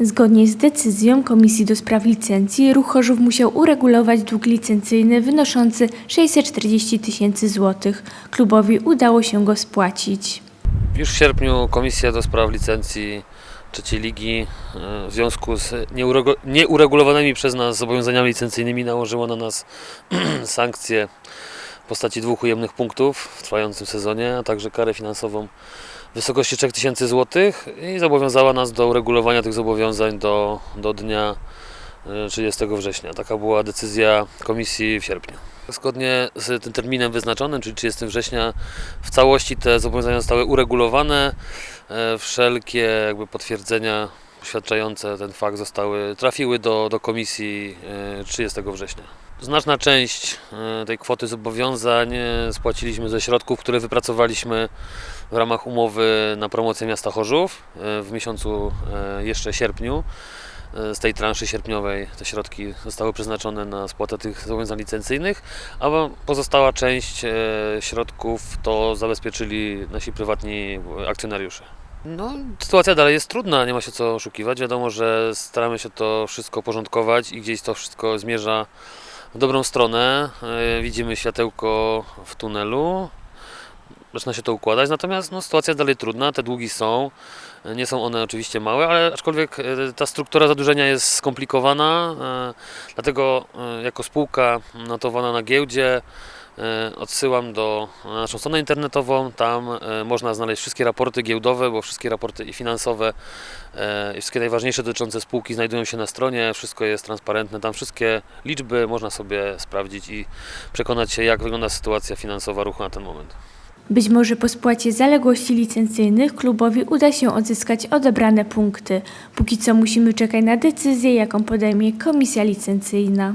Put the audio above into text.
Zgodnie z decyzją Komisji do Spraw Licencji Ruch Chorzów musiał uregulować dług licencyjny wynoszący 640 tysięcy złotych. Klubowi udało się go spłacić. Już w sierpniu Komisja do Spraw Licencji Trzeciej Ligi e, w związku z nieuregulowanymi przez nas zobowiązaniami licencyjnymi nałożyło na nas sankcje w postaci dwóch ujemnych punktów w trwającym sezonie, a także karę finansową w wysokości 3000 zł i zobowiązała nas do uregulowania tych zobowiązań do, do dnia e, 30 września. Taka była decyzja Komisji w sierpniu. Zgodnie z tym terminem wyznaczonym, czyli 30 września, w całości te zobowiązania zostały uregulowane. E, Wszelkie jakby potwierdzenia poświadczające ten fakt zostały, trafiły do, do komisji e, 30 września. Znaczna część e, tej kwoty zobowiązań e, spłaciliśmy ze środków, które wypracowaliśmy w ramach umowy na promocję miasta Chorzów e, w miesiącu jeszcze sierpniu. Z tej transzy sierpniowej te środki zostały przeznaczone na spłatę tych zobowiązań licencyjnych, a pozostała część środków to zabezpieczyli nasi prywatni akcjonariusze. No, sytuacja dalej jest trudna, nie ma się co oszukiwać. Wiadomo, że staramy się to wszystko porządkować i gdzieś to wszystko zmierza w dobrą stronę. E, Widzimy światełko w tunelu. Zaczyna się to układać, natomiast no, sytuacja dalej trudna, te długi są. Nie są one oczywiście małe, ale aczkolwiek e, ta struktura zadłużenia jest skomplikowana, e, dlatego jako spółka notowana na giełdzie odsyłam do na naszą stronę internetową. Tam e, można znaleźć wszystkie raporty giełdowe, bo wszystkie raporty i finansowe e, i wszystkie najważniejsze dotyczące spółki znajdują się na stronie. Wszystko jest transparentne, tam wszystkie liczby można sobie sprawdzić i przekonać się, jak wygląda sytuacja finansowa ruchu na ten moment. Być może po spłacie zaległości licencyjnych klubowi uda się odzyskać odebrane punkty. Póki co musimy czekać na decyzję, jaką podejmie komisja licencyjna.